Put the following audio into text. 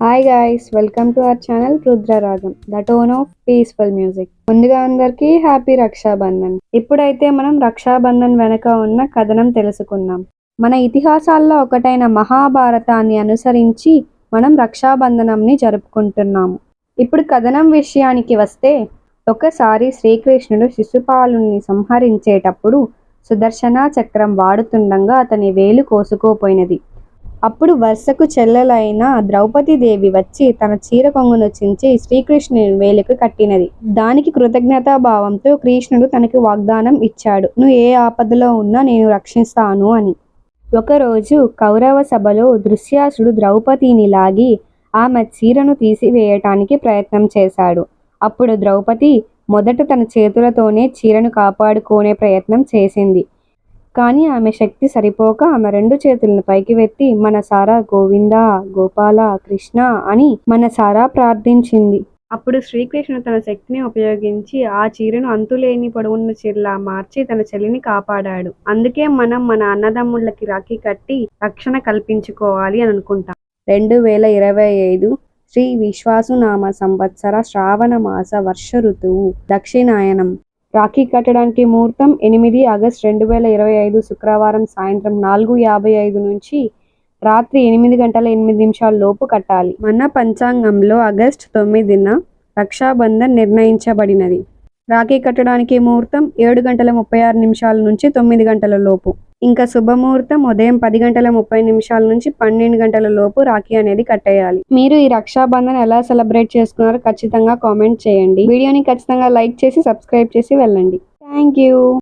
Hi guys welcome to our channel Rudraragam the tone of peaceful music ముందుగా అందరికీ happy Rakshabandhan ఇప్పుడైతే మనం రక్షాబంధన్ వెనక ఉన్న కథనం తెలుసుకుందాం. మన ఇతిహాసాల్లో ఒకటైన మహాభారతాన్ని అనుసరించి మనం రక్షాబంధనంని జరుపుకుంటున్నాము. ఇప్పుడు కథనం విషయానికి వస్తే ఒకసారి శ్రీకృష్ణుడు శిశుపాలుని సంహరించేటప్పుడు సుదర్శన చక్రం వాడుతుండగా అతని వేలు కోసుకోపోయినది. అప్పుడు వరుసకు చెల్లెలైన ద్రౌపదీదేవి వచ్చి తన చీర కొంగును చించి శ్రీకృష్ణుని వేలికి కట్టినది. దానికి కృతజ్ఞతాభావంతో కృష్ణుడు తనకు వాగ్దానం ఇచ్చాడు. నువ్వు ఏ ఆపదలో ఉన్నా నేను రక్షిస్తాను అని. ఒకరోజు కౌరవ సభలో దృశ్యాసుడు ద్రౌపదిని లాగి ఆమె చీరను తీసివేయటానికి ప్రయత్నం చేశాడు. అప్పుడు ద్రౌపది మొదట తన చేతులతోనే చీరను కాపాడుకునే ప్రయత్నం చేసింది. కానీ ఆమె శక్తి సరిపోక ఆమె రెండు చేతులను పైకి వెత్తి మన సారా గోవింద గోపాల కృష్ణ అని మన సారా ప్రార్థించింది. అప్పుడు శ్రీకృష్ణుడు తన శక్తిని ఉపయోగించి ఆ చీరను అంతులేని పొడవున్న చీరలా మార్చి తన చెల్లిని కాపాడాడు. అందుకే మనం మన అన్నదమ్ముళ్ళకి రాఖీ కట్టి రక్షణ కల్పించుకోవాలి అని అనుకుంటాం. రెండు వేల ఇరవై ఐదు శ్రీ విశ్వాసునామ సంవత్సర శ్రావణ మాస వర్ష ఋతువు దక్షిణాయనం. రాఖీ కట్టడానికి ముహూర్తం ఎనిమిది ఆగస్ట్ రెండు వేల ఇరవై ఐదు శుక్రవారం సాయంత్రం నాలుగు యాభై ఐదు నుంచి రాత్రి ఎనిమిది గంటల ఎనిమిది నిమిషాల లోపు కట్టాలి. మన పంచాంగంలో ఆగస్ట్ తొమ్మిదిన రక్షాబంధన్ నిర్ణయించబడినది. రాఖీ కట్టడానికి ముహూర్తం ఏడు గంటల ముప్పై ఆరు నిమిషాల నుంచి తొమ్మిది గంటల లోపు. ఇంకా శుభముహూర్తం ఉదయం పది గంటల ముప్పై నిమిషాల నుంచి పన్నెండు గంటల లోపు రాఖీ అనేది కట్టేయాలి. మీరు ఈ రక్షాబంధన్ ఎలా సెలబ్రేట్ చేసుకున్నారో ఖచ్చితంగా కామెంట్ చేయండి. వీడియోని ఖచ్చితంగా లైక్ చేసి సబ్స్క్రైబ్ చేసి వెళ్ళండి. Thank you.